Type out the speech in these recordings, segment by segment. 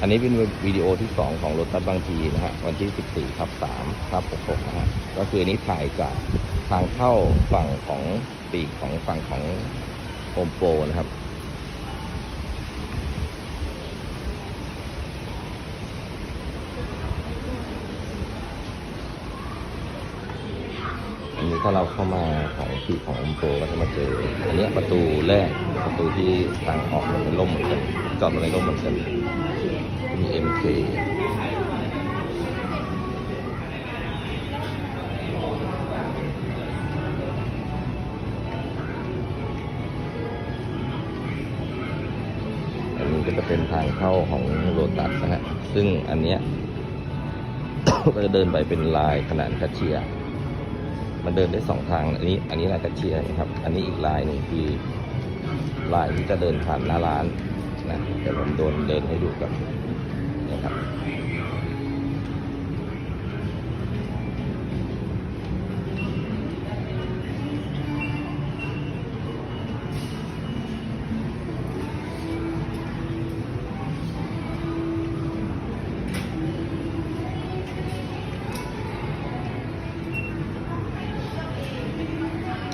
อันนี้เป็นวิดีโอที่ 2 ของรถตัดบางทีนะฮะวันที่ 14ทับ3ทับ66นะฮะก็คืออนนี้ถ่ายจากทางเข้าฝั่งของปีกของฝั่งของโฮมโปรนะครับอันนี้ถ้าเราเข้ามาของปีกของโฮมโปรก็จะมาเจออันนี้ประตูแรกประตูที่ทางออกมันเป็นร่มเหมือนกันจอดมาในร่มเหมือนกัน มี MK อันนี้ก็จะเป็นทางเข้าของโรตัสนะฮะ ซึ่งอันเนี้ย ก็จะเดินไปเป็นลายขนาดคัชเชียมันเดินได้สองทาง อันนี้ อันนี้ลายคัชเชียนะครับ อันนี้อีกลายหนึ่งคือลายที่จะเดินผ่านหน้าร้าน ดี๋ยวผมโดนเดินให้ดูกับนะครับ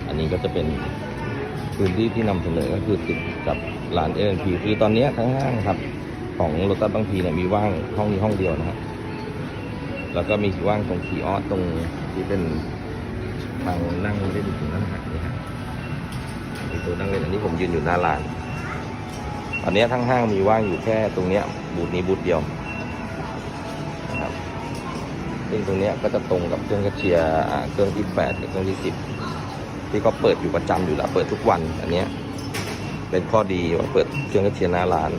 อันนี้ก็จะเป็น พื้นที่ที่นำเสนอก็คือติดกับร้านเอ็นพีคือตอนนี้ทั้งห้างครับ ของโรตัสบางพีเนี่ยมีว่างห้องนี้ห้องเดียวนะครับแล้วก็มีว่างตรงคีออสตรงที่เป็นทางนั่งเล่นถึงนั่นนะนี่ฮะมีตัวนั่งเล่นอันนี้ผมยืนอยู่หน้าร้านตอนเนี้ยทั้งห้างมีว่างอยู่แค่ตรงเนี้ยบูธนี้บูธเดียวนะครับซึ่งตรงเนี้ยก็จะตรงกับเครื่องแคชเชียร์อ่าเครื่องที่แปดกับเครื่องที่สิบ ที่ก็เปิดอยู่ประจำอยู่แล้วเปิดทุกวัน อันเนี้ยเป็นข้อดีว่าเปิดเครื่องแคชเทียนหน้าร้าน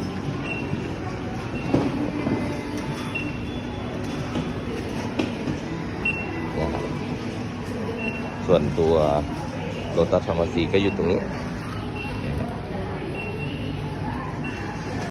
นะครับส่วนตัวโ o ตัสธรรมาซีก็อยู่ตรงนี้